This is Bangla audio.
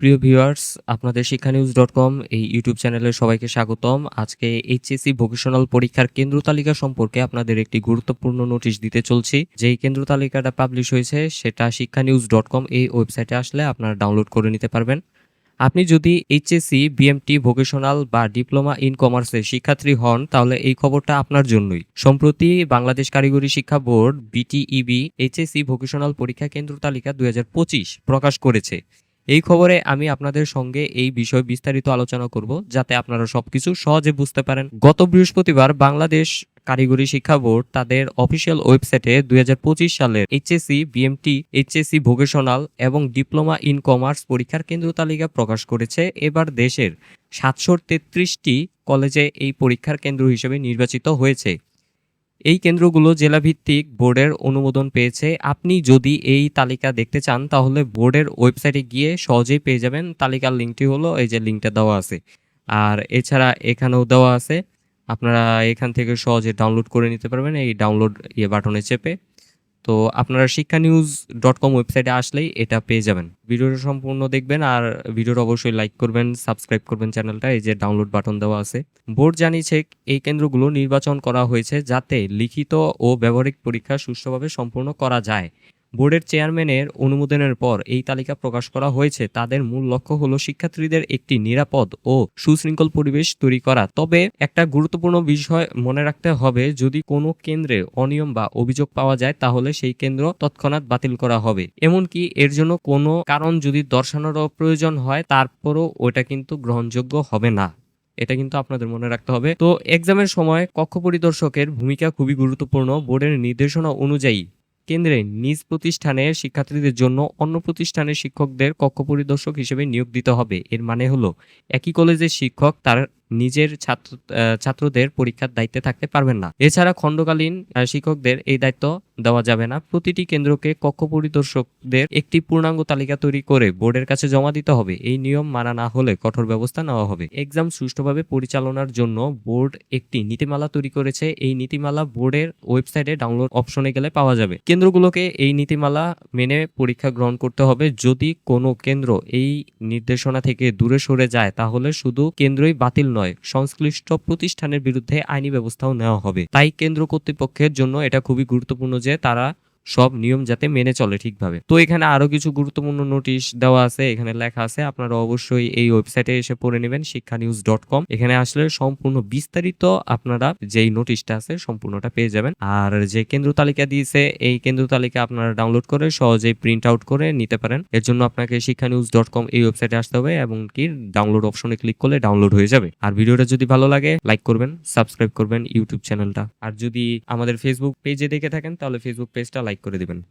প্রিয় ভিউয়ার্স, আপনাদের শিক্ষা নিউজ ডট কম এই ইউটিউব চ্যানেলে সবাইকে স্বাগতম। আজকে এইচএসসি ভোকেশনাল পরীক্ষার কেন্দ্র তালিকা সম্পর্কে আপনাদের একটি গুরুত্বপূর্ণ নোটিশ দিতে চলছি। যেই কেন্দ্র তালিকাটা পাবলিশ হয়েছে, সেটা শিক্ষা নিউজ ডট কম এই ওয়েবসাইটে আসলে আপনারা ডাউনলোড করে নিতে পারবেন। আপনি যদি এইচএসসি, বিএমটি, ভোকেশনাল বা ডিপ্লোমা ইন কমার্সের শিক্ষার্থী হন, তাহলে এই খবরটা আপনার জন্যই। সম্প্রতি বাংলাদেশ কারিগরি শিক্ষা বোর্ড, বিটিইবি, এইচএসসি ভোকেশনাল পরীক্ষা কেন্দ্র তালিকা দু হাজার পঁচিশ প্রকাশ করেছে। এই খবরে আমি আপনাদের সঙ্গে এই বিষয়ে বিস্তারিত আলোচনা করব যাতে আপনারা সবকিছু সহজে বুঝতে পারেন। গত বৃহস্পতিবার বাংলাদেশ কারিগরি শিক্ষা বোর্ড তাদের অফিসিয়াল ওয়েবসাইটে দুই হাজার পঁচিশ সালের এইচএসসি, বিএমটি, এইচএসসি ভোকেশনাল এবং ডিপ্লোমা ইন কমার্স পরীক্ষার কেন্দ্র তালিকা প্রকাশ করেছে। এবার দেশের সাতশো তেত্রিশটি কলেজে এই পরীক্ষার কেন্দ্র হিসেবে নির্বাচিত হয়েছে। এই কেন্দ্রগুলো জেলাভিত্তিক বোর্ডের অনুমোদন পেয়েছে। আপনি যদি এই তালিকা দেখতে চান, তাহলে বোর্ডের ওয়েবসাইটে গিয়ে সহজেই পেয়ে যাবেন। তালিকার লিঙ্কটি হলো এই যে লিঙ্কটা দেওয়া আছে। আর এছাড়া এখানেও দেওয়া আছে। আপনারা এখান থেকে সহজে ডাউনলোড করে নিতে পারবেন। এই ডাউনলোড ইয়ে বাটনে চেপে তো আপনারা শিক্ষা নিউজ ডট কম ওয়েবসাইটে আসলেই এটা পেয়ে যাবেন। ভিডিওটা সম্পূর্ণ দেখবেন আর ভিডিওটা অবশ্যই লাইক করবেন সাবস্ক্রাইব করবেন চ্যানেলটা এই যে ডাউনলোড বাটন দেওয়া আছে। বোর্ড জানিয়েছে এই কেন্দ্রগুলো নির্বাচন করা হয়েছে যাতে লিখিত ও ব্যবহারিক পরীক্ষা সুষ্ঠুভাবে সম্পূর্ণ করা যায়। বোর্ডের চেয়ারম্যানের অনুমোদনের পর এই তালিকা প্রকাশ করা হয়েছে। তাদের মূল লক্ষ্য হলো শিক্ষার্থীদের একটি নিরাপদ ও সুশৃঙ্খল পরিবেশ তৈরি করা। তবে একটা গুরুত্বপূর্ণ বিষয় মনে রাখতে হবে, যদি কোনো কেন্দ্রে অনিয়ম বা অভিযোগ পাওয়া যায়, তাহলে সেই কেন্দ্র তৎক্ষণাৎ বাতিল করা হবে। এমনকি এর জন্য কোনো কারণ যদি দর্শানোরও প্রয়োজন হয়, তারপরও ওটা কিন্তু গ্রহণযোগ্য হবে না। এটা কিন্তু আপনাদের মনে রাখতে হবে। তো এক্সামের সময় কক্ষ পরিদর্শকের ভূমিকা খুবই গুরুত্বপূর্ণ। বোর্ডের নির্দেশনা অনুযায়ী কেন্দ্রে নিজ প্রতিষ্ঠানের শিক্ষার্থীদের জন্য অন্য প্রতিষ্ঠানের শিক্ষকদের কক্ষ পরিদর্শক হিসেবে নিয়োগ দিতে হবে। এর মানে হলো, একই কলেজের শিক্ষক তার নিজের ছাত্র ছাত্রদের পরীক্ষার দায়িত্বে থাকতে পারবেন না। এছাড়া খণ্ডকালীন শিক্ষকদের এই দায়িত্ব দেওয়া যাবে না। প্রতিটি কেন্দ্রকে কক্ষ পরিদর্শকদের একটি পূর্ণাঙ্গ তালিকা তৈরি করে বোর্ডের কাছে জমা দিতে হবে। এই নিয়ম মানা না হলে কঠোর ব্যবস্থা নেওয়া হবে। এক্সাম সুষ্ঠুভাবে পরিচালনার জন্য বোর্ড একটি নীতিমালা তৈরি করেছে। এই নীতিমালা বোর্ডের ওয়েবসাইটে ডাউনলোড অপশনে গেলে পাওয়া যাবে। কেন্দ্রগুলোকে এই নীতিমালা মেনে পরীক্ষা গ্রহণ করতে হবে। যদি কোনো কেন্দ্র এই নির্দেশনা থেকে দূরে সরে যায়, তাহলে শুধু কেন্দ্রই বাতিল নয়, সংশ্লিষ্ট প্রতিষ্ঠানের বিরুদ্ধে আইনি ব্যবস্থাও নেওয়া হবে। তাই কেন্দ্র কর্তৃপক্ষের জন্য এটা খুবই গুরুত্বপূর্ণ যে তারা সব নিয়ম যাতে মেনে চলে ঠিকভাবে। তো এখানে আরও কিছু গুরুত্বপূর্ণ নোটিশ দেওয়া আছে, এখানে লেখা আছে, আপনারা অবশ্যই এই ওয়েবসাইটে এসে পড়ে নেবেন শিক্ষা নিউজ ডট কম এখানে আসলে সম্পূর্ণ বিস্তারিত আপনারা যেই নোটিশটা আছে সম্পূর্ণটা পেয়ে যাবেন। আর যে কেন্দ্র তালিকা দিয়েছে, এই কেন্দ্র তালিকা আপনারা ডাউনলোড করে সহজেই প্রিন্ট আউট করে নিতে পারেন। এর জন্য আপনাকে শিক্ষা নিউজ ডট কম এই ওয়েবসাইটে আসতে হবে এবং কি ডাউনলোড অপশনে ক্লিক করলে ডাউনলোড হয়ে যাবে। আর ভিডিওটা যদি ভালো লাগে লাইক করবেন সাবস্ক্রাইব করবেন ইউটিউব চ্যানেলটা আর যদি আমাদের ফেসবুক পেজে দেখে থাকেন, তাহলে ফেসবুক পেজটা লাইক করে দিবেন।